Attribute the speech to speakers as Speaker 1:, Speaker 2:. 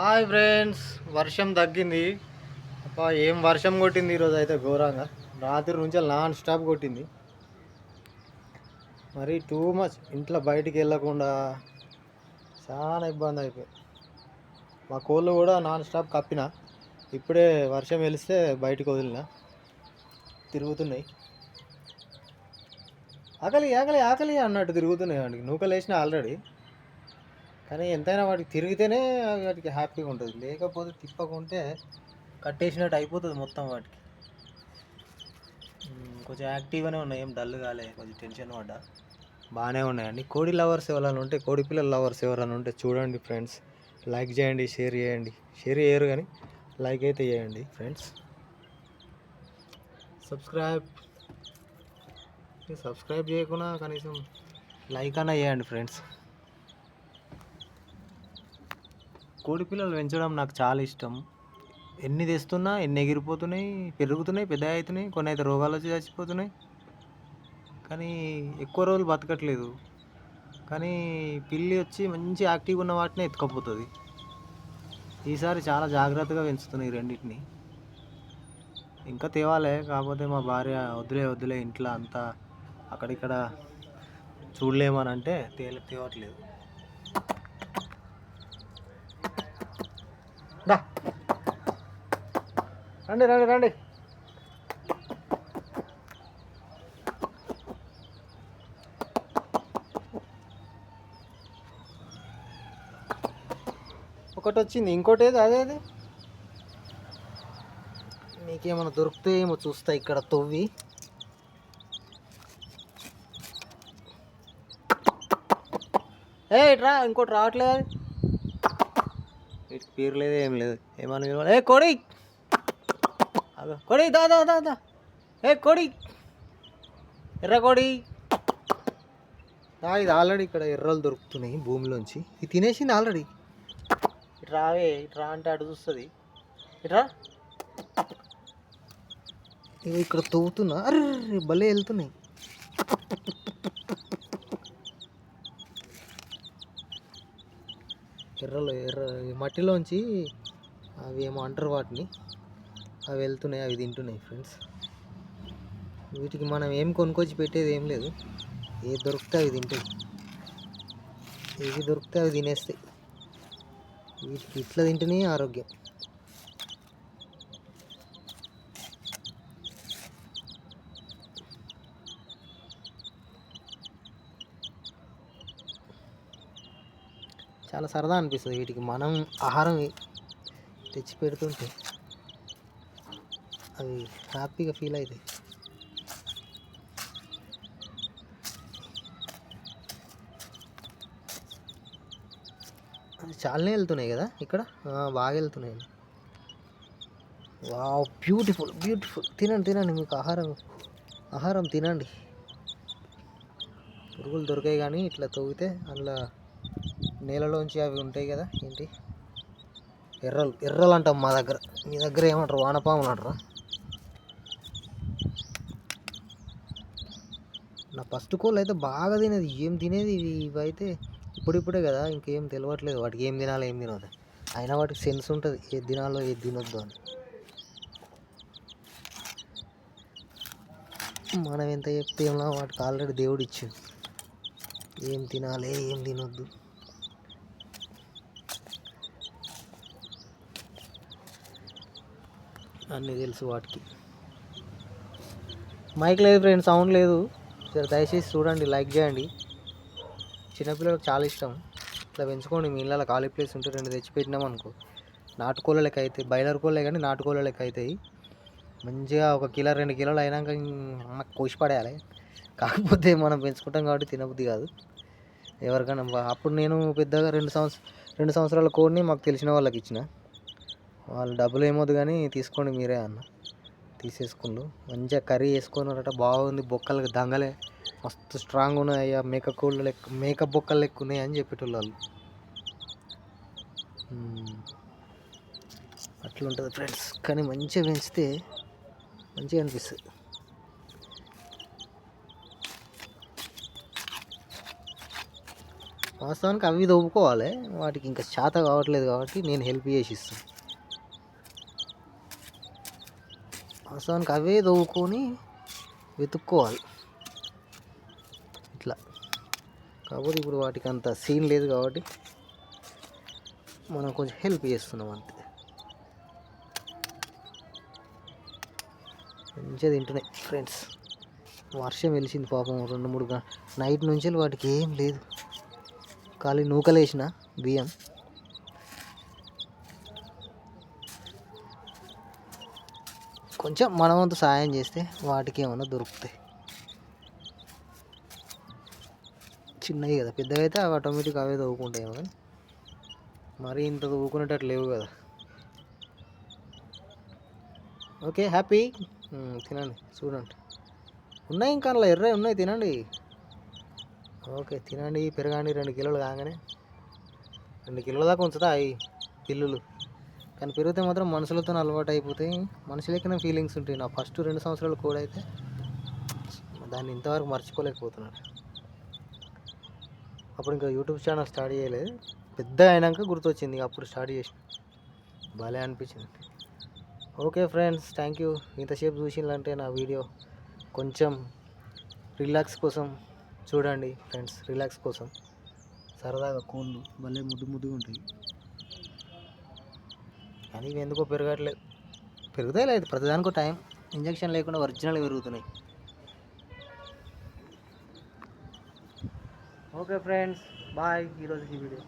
Speaker 1: Hi friends వర్షం తగ్గింది. అబ్బా ఏం వర్షం కొట్టింది ఈరోజు అయితే ఘోరంగా. రాత్రి నుంచి నాన్ స్టాప్ కొట్టింది. మరి టూ మచ్ ఇంట్లో బయటికి వెళ్ళకుండా చాలా ఇబ్బంది అయిపోయింది మా కోళ్ళు కూడా నాన్ స్టాప్ కప్పిన ఇప్పుడే వర్షం వెలిస్తే బయటికి వదిలిన. తిరుగుతున్నాయి. ఆకలి ఆకలి ఆకలి అన్నట్టు తిరుగుతున్నాయి అండి. నూకలు వేసిన ఆల్రెడీ. కానీ ఎంతైనా వాటికి తిరిగితేనే వాటికి హ్యాపీగా ఉంటుంది. లేకపోతే తిప్పకుంటే కట్టేసినట్టు అయిపోతుంది మొత్తం వాటికి కొంచెం యాక్టివ్గానే ఉన్నాయి. ఏం డల్ కాలే. కొంచెం టెన్షన్ పడ్డా. బాగానే ఉన్నాయండి. కోడి లవర్స్ ఎవరైనా ఉంటే కోడి పిల్లల లవర్స్ ఎవరైనా ఉంటే చూడండి ఫ్రెండ్స్. లైక్ చేయండి షేర్ చేయండి. షేర్ చేయరు కానీ లైక్ అయితే చేయండి ఫ్రెండ్స్. సబ్స్క్రైబ్ సబ్స్క్రైబ్ చేయకుండా కనీసం లైక్ అన్నా చేయండి ఫ్రెండ్స్. కోడి పిల్లలు పెంచడం నాకు చాలా ఇష్టం. ఎన్ని తెస్తున్నా ఎన్ని ఎగిరిపోతున్నాయి పెరుగుతున్నాయి పెద్ద అవుతున్నాయి కొన్ని అయితే రోగాలు వచ్చి చచ్చిపోతున్నాయి. కానీ ఎక్కువ రోజులు బతకట్లేదు. కానీ పిల్లి వచ్చి మంచి యాక్టివ్గా ఉన్న వాటిని ఎత్తుకపోతుంది. ఈసారి చాలా జాగ్రత్తగా పెంచుతున్నాయి రెండింటిని. ఇంకా తేవాలే కాకపోతే మా భార్య వద్దులే వద్దులే ఇంట్లో అంతా అక్కడిక్కడ చూడలేమని అంటే తేలి తేవట్లేదు. రండి రండి రండి. ఒకటి వచ్చింది ఇంకోటి ఏది అదే అది నీకేమైనా దొరుకుతాయేమో చూస్తా ఇక్కడ తవ్వి. ఏ రా ఇంకోటి రావట్లేదు. అది వీటికి పేరు లేదు ఏం లేదు. ఏమని ఏ కొడి! కొడి దా దా దా దా. ఏ కొడి. ఎర్ర కొడి. ఇది ఆల్రెడీ ఇక్కడ ఎర్రలు దొరుకుతున్నాయి భూమిలోంచి. ఇది తినేసింది ఆల్రెడీ. ఇటు రావే ఇటు రా అంటే అటు చూస్తుంది. ఇట్రా ఇక్కడ తవ్వుతున్నా. అరే భలే వెళ్తున్నాయి. ఎర్రలు ఎర్ర మట్టిలోంచి అవి ఏమో అంటారు వాటిని. అవి వెళ్తున్నాయి అవి తింటున్నాయి ఫ్రెండ్స్ వీటికి మనం ఏం కొనుక్కొచ్చి పెట్టేది ఏం లేదు. ఏది దొరికితే అవి తింటాయి. ఏది దొరికితే అవి తినేస్తాయి. వీటికి ఇట్లా తింటేనే ఆరోగ్యం. చాలా సరదా అనిపిస్తుంది వీటికి. మనం ఆహారం తెచ్చి పెడుతుంటే. అవి హ్యాపీగా ఫీల్ అవుతాయి చాలానే వెళ్తున్నాయి కదా ఇక్కడ? బాగా వెళ్తున్నాయి. Wow beautiful beautiful. తినండి తినండి మీకు ఆహారం ఆహారం తినండి. పురుగులు దొరికాయి కానీ ఇట్లా తవ్వితే అందులో నేలలోంచి అవి ఉంటాయి కదా ఏంటి? ఎర్రలు ఎర్రలు అంటాం మా దగ్గర. మీ దగ్గర ఏమంటారు? వానపాములు అంటారా? నా ఫస్ట్ కోళ్ళు అయితే బాగా తినేది. ఏం తినేది ఇవి ఇవైతే ఇప్పుడిప్పుడే కదా ఇంకేం తెలియట్లేదు వాటికి ఏం తినాలో ఏం తినదు. అయినా వాటికి సెన్స్ ఉంటుంది. ఏది తినాలో ఏది తినొద్దు అని. మనం ఎంత చెప్తే ఏమో వాటికి ఆల్రెడీ దేవుడు ఇచ్చింది ఏం తినాలి ఏం తినొద్దు. అన్నీ తెలుసు వాటికి. మైక్ లేదు ఫ్రెండ్ సౌండ్ లేదు. సరే దయచేసి చూడండి లైక్ చేయండి. చిన్నపిల్లలకు చాలా ఇష్టం. ఇట్లా పెంచుకోండి మీ ఇళ్ళ ఖాళీ ప్లేస్ ఉంటే రెండు తెచ్చి పెట్టినాం అనుకో. నాటుకోళ్ళ లెక్క అవుతాయి. బయలర్ కోళ్ళే కానీ నాటుకోళ్ళ లెక్క అవుతాయి. మంచిగా ఒక కిలో రెండు కిలోలు అయినాక అమ్మ కోసి పడేయాలి కాకపోతే మనం పెంచుకుంటాం కాబట్టి తినబుద్ధి కాదు. ఎవరికైనా అప్పుడు నేను పెద్దగా రెండు సంవత్సరం రెండు సంవత్సరాల కోడిని మాకు తెలిసిన వాళ్ళకి ఇచ్చిన. వాళ్ళు డబ్బులు ఏమొద్దు కానీ తీసుకోండి మీరే అన్న. తీసేసుకుండు మంచిగా కర్రీ వేసుకున్నారట బాగుంది బొక్కలు దంగలే. మస్తు స్ట్రాంగ్ ఉన్నాయి అయ్యా మేక కోళ్ళు లెక్క మేక బొక్కలు లెక్క ఉన్నాయి అని చెప్పేటోళ్ళు వాళ్ళు అట్లుంటుంది ఫ్రెండ్స్ కానీ మంచిగా పెంచితే మంచిగా అనిపిస్తుంది. వాస్తవానికి అవి దొబ్బుకోవాలి వాటికి ఇంకా చేత కావట్లేదు కాబట్టి నేను హెల్ప్ చేసి ఇస్తాను. వాస్తవానికి అవే తవ్వుకొని వెతుక్కోవాలి. ఇట్లా. కాకపోతే ఇప్పుడు వాటికి అంత సీన్ లేదు కాబట్టి మనం కొంచెం హెల్ప్ చేస్తున్నాం అంతే. మంచిగా తింటున్నాయి ఫ్రెండ్స్ వర్షం వెలిసింది పాపం రెండు మూడు నైట్ నుంచి వాటికి ఏం లేదు. ఖాళీ నూకలేసిన బియ్యం. కొంచెం మనవంతు సాయం చేస్తే వాటికి ఏమైనా దొరుకుతాయి. చిన్నవి కదా పెద్దగా అయితే అవి ఆటోమేటిక్ అవే తవ్వుకుంటాయేమో కానీ మరీ ఇంత తవ్వుకునేటట్టు లేవు కదా. Okay happy? తినండి చూడండి. ఉన్నాయి ఇంకా అలా ఎర్ర ఉన్నాయి తినండి. ఓకే తినండి పెరగండి రెండు కిలోలు కాగానే. రెండు కిలోల దాకా ఉంచుతా అవి పిల్లులు కానీ పెరిగితే మాత్రం మనుషులతో అలవాటు అయిపోతాయి మనుషులకైనా ఫీలింగ్స్ ఉంటాయి. నా ఫస్ట్ రెండు సంవత్సరాలు కూడా అయితే దాన్ని ఇంతవరకు మర్చిపోలేకపోతున్నాను. అప్పుడు ఇంకా యూట్యూబ్ ఛానల్ స్టార్ట్ చేయలేదు. పెద్ద అయినాక గుర్తొచ్చింది అప్పుడు స్టార్ట్ చేసిన. భలే అనిపించింది. ఓకే ఫ్రెండ్స్ థ్యాంక్ యూ ఇంతసేపు చూసిందంటే నా వీడియో కొంచెం రిలాక్స్ కోసం చూడండి ఫ్రెండ్స్ రిలాక్స్ కోసం. సరదాగా కోళ్ళు భలే ముద్దు ముద్దుగా ఉంటాయి. కానీ ఇవి ఎందుకో పెరగట్లేదు పెరుగుతాయి లేదు ప్రతిదానికి టైం. ఇంజక్షన్ లేకుండా ఒరిజినల్ పెరుగుతున్నాయి. Okay friends bye. ఈరోజుకి వీడియో.